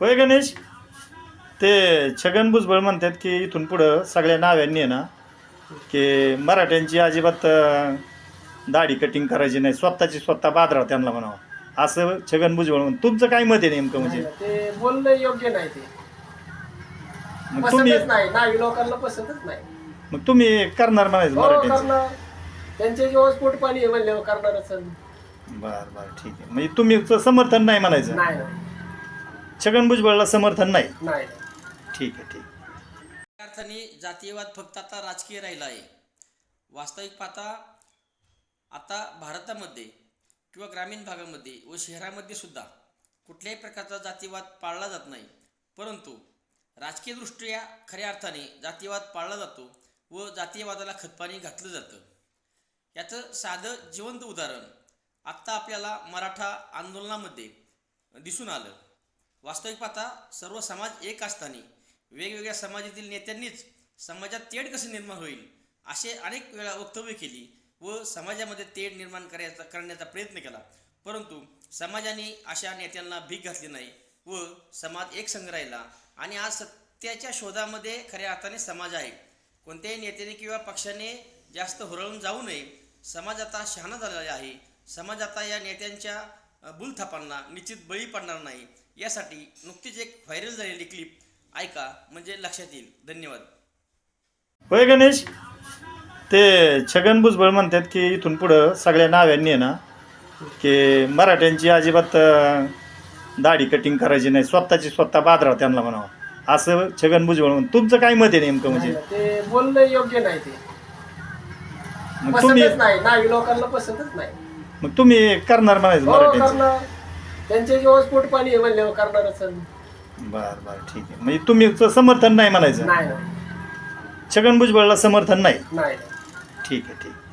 होय गणेश? ते छगन भुजबळ म्हणतात की इथून पुढं सगळ्या नाव्यांनी आहे ना की मराठ्यांची अजिबात दाढी कटिंग करायची नाही. स्वतःची स्वतः बादराव त्यांना म्हणावं. असं छगन भुजबळ म्हण तुमचं काय मत आहे नेमकं म्हणजे? ते बोलणं योग्य नाही ते. मग तुम्ही पसंतच नाही. नावी लोकांना पसंतच नाही. मग तुम्ही करणार म्हणायचं हो मराठ्यांचं? करणार. त्यांचे जेव्हा पोट पाणी आहे म्हणल्यावर करणारच बरं बरं ठीक आहे. म्हणजे तुम्ही समर्थन नाही म्हणायचं? नाही नाही. छगन भुजबळला समर्थन नाही. नाही. ठीक आहे ठीक. आहे. अर्थाने जातीयवाद फक्त आता राजकीय राहिला आहे. वास्तविक पाहता आता भारतामध्ये किंवा ग्रामीण भागामध्ये व शहरामध्ये सुद्धा कुठल्याही प्रकारचा जातीवाद पाळला जात नाही. परंतु राजकीयदृष्ट्या खऱ्या अर्थाने जातीवाद पाळला जातो व जातीयवादाला खतपाणी घातलं जातं. याचं साधं जिवंत उदाहरण आत्ता आपल्याला मराठा आंदोलनामध्ये दिसून आलं. वास्तविक पाहता सर्व समाज एक असताना वेगवेगळ्या समाजातील नेत्यांनीच समाजात तेढ कसे निर्माण होईल असे अनेक वेळा वक्तव्य केली व समाजामध्ये तेढ निर्माण करायचा करण्याचा प्रयत्न केला. परंतु समाजाने अशा नेत्यांना भीक घातली नाही व समाज एक संघ राहिला आणि आज सत्याच्या शोधामध्ये खऱ्या अर्थाने समाज आहे. कोणत्याही नेत्याने किंवा पक्षाने जास्त हुरळून जाऊ नये. समाज आता शहाणा झालेला आहे. समाज आता या नेत्यांच्या बुलथापांना निश्चित बळी पडणार नाही. यासाठी नुकतीच एक व्हायरल झालेली क्लिप ऐका म्हणजे लक्षात येईल. धन्यवाद. होय गणेश? ते छगन भुजबळ म्हणतात की इथून पुढं सगळ्या नाव्यांनी आहे ना की मराठ्यांची अजिबात दाढी कटिंग करायची नाही. स्वतःची स्वतः बादराव त्यांना म्हणावं. असं छगन भुजबळ म्हण तुमचं काय मत आहे नेमकं म्हणजे? ते बोलणं योग्य नाही ते. मग तुम्ही पसंतच नाही. नावी लोकांना पसंतच नाही. मग तुम्ही करणार म्हणायचं हो मराठ्यांचं. करणार. त्यांचे जेव्हा पोट पाणी आहे म्हणल्यावर करणारच बरं बरं ठीक आहे. म्हणजे तुम्ही समर्थन नाही म्हणायचं? नाही नाही. छगन भुजबळला समर्थन नाही? नाही. ठीक आहे ठीक आहे.